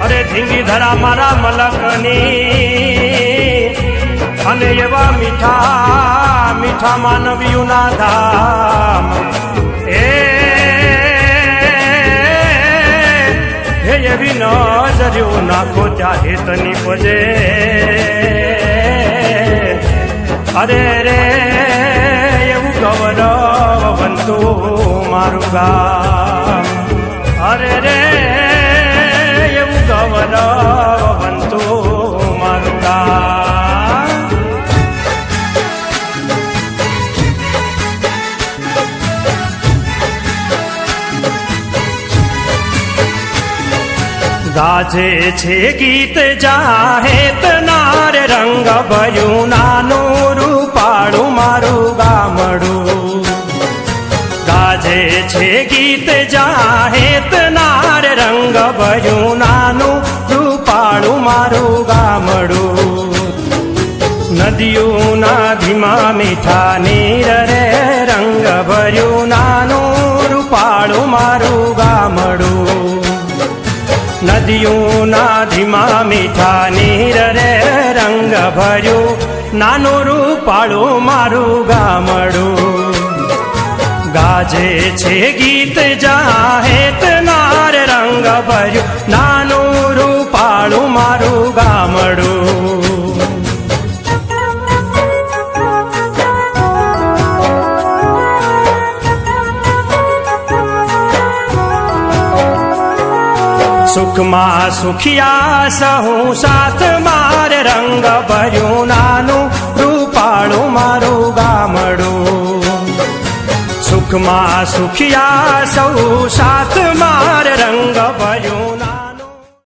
અરે ધીંગી ધરા મારા મલકની. અને એવા મીઠા મીઠા માનવીઓના ધામ. એ એવી નજર્યો નાખો ત્યાં હેતની પજે. અરે રે, એવું ગૌરવ બનતું મારું ગામ. અરે રે ગાજે છે ગીત જાહેત નાર રંગ ભયું નાનું રૂપાળું મારું ગામડું. ગાજે છે ગીત જાહેત નાર રંગ ભયું નાનું રૂપાળું મારું ગામડું. નદીઓના ધીમા મીઠા નીર રે રંગ ભર્યું નાનું રૂપાળું મારું ગામડું નદીઓના ધીમા મીઠા નીર રે રંગ ભર્યું નાનું રૂપાળું મારું ગામડું ગાજે છે ગીત જાહેત નાર રંગ ભર્યું નાનું રૂપાળું મારું ગામડું સુખમાં સુખિયા સહુ સાથ મારે રંગ ભર્યું નાનું રૂપાળું મારું ગામડું. સુખમાં સુખિયા સહુ સાથ